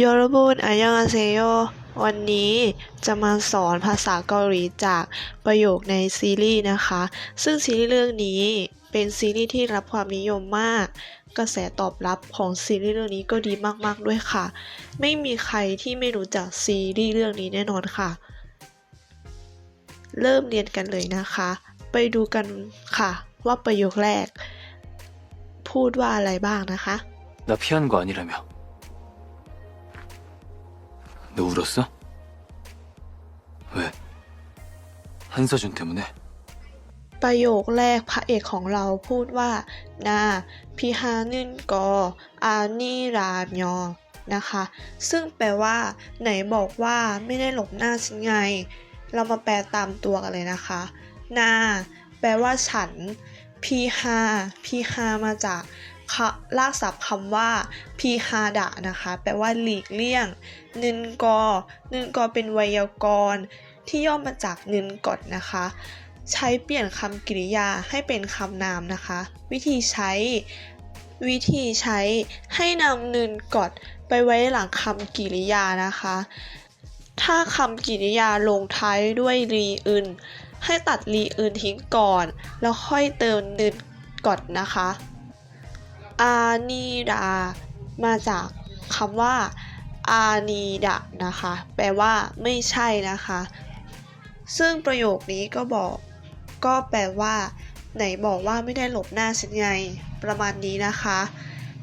โยรบุนอายังอาเซโยวันนี้จะมาสอนภาษาเกาหลีจากประโยคในซีรีส์นะคะ ซึ่งซีรีส์เรื่องนี้เป็นซีรีส์ที่รับความนิยมมาก กระแสตอบรับของซีรีส์เรื่องนี้ก็ดีมากๆด้วยค่ะ ไม่มีใครที่ไม่รู้จักซีรีส์เรื่องนี้แน่นอนค่ะ เริ่มเรียนกันเลยนะคะ ไปดูกันค่ะ ว่าประโยคแรก พูดว่าอะไรบ้างนะคะ 나 피한 거 아니라며. 너 울었어? 왜? 한서준 때문에? ประโยคแรกพระเอกของเราพูดว่า นาพิฮานึนกออานีรานยอนะคะ ซึ่งแปลว่า ไหนบอกว่าไม่ได้หลบหน้าฉันไง เรามาแปลตามตัวกันเลยนะคะ นา แปลว่าฉัน พีฮา พีฮามาจากคะ ลากศัพท์คำว่าพีฮาดะนะคะ แปลว่าหลีกเลี่ยงนึนกอนึนกอเป็นไวยากรณ์ที่ย่อมาจากนึนกดนะคะ ใช้เปลี่ยนคำกริยาให้เป็นคำนามนะคะ วิธีใช้วิธีใช้ให้นำนึนกดไปไว้หลังคำกริยานะคะ ถ้าคำกริยาลงท้ายด้วยรีอึนให้ตัดรีอึนทิ้งก่อน แล้วค่อยเติมนึนกดนะคะ อานีดา มาจากคำว่าอานีดะนะคะ แปลว่าไม่ใช่นะคะ ซึ่งประโยคนี้ก็บอก ก็แปลว่า ไหนบอกว่าไม่ได้หลบหน้าฉันไง ประมาณนี้นะคะ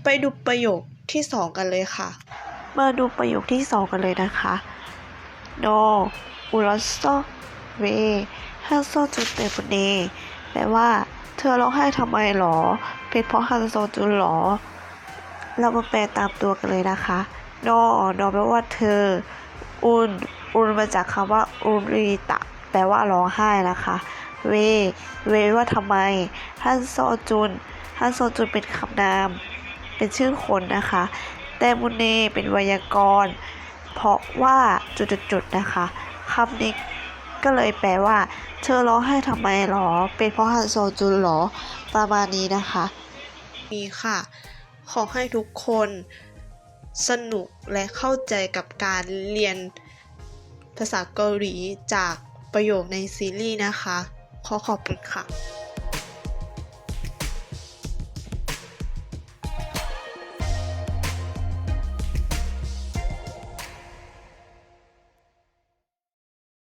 ไปดูประโยคที่สองกันเลยค่ะ มาดูประโยคที่สองกันเลยนะคะ no อุลโซเวฮันโซจุเตปเนแปลว่า เธอร้องไห้ทำไมหรอ เป็นเพราะฮันโซจุนหรอ เรามาแปลตามตัวกันเลยนะคะนอนอแปลว่าเธอ อุนอุนมาจากคำว่าอุริตะ แปลว่าร้องไห้นะคะ เว เวว่าทำไม ฮันโซจุน ฮันโซจุนเป็นคำนาม เป็นชื่อคนนะคะ แต่มุเนเป็นไวยากรณ์ เพราะว่าจุดๆนะคะคำนี้ ก็เลยแปลว่า เธอร้องไห้ทำไมหรอ เป็นเพราะฮันโซจุนหรอ ประมาณนี้นะคะนี่ค่ะ ขอให้ทุกคนสนุกและเข้าใจกับการเรียนภาษาเกาหลีจากประโยคในซีรีส์นะคะ ขอขอบคุณค่ะ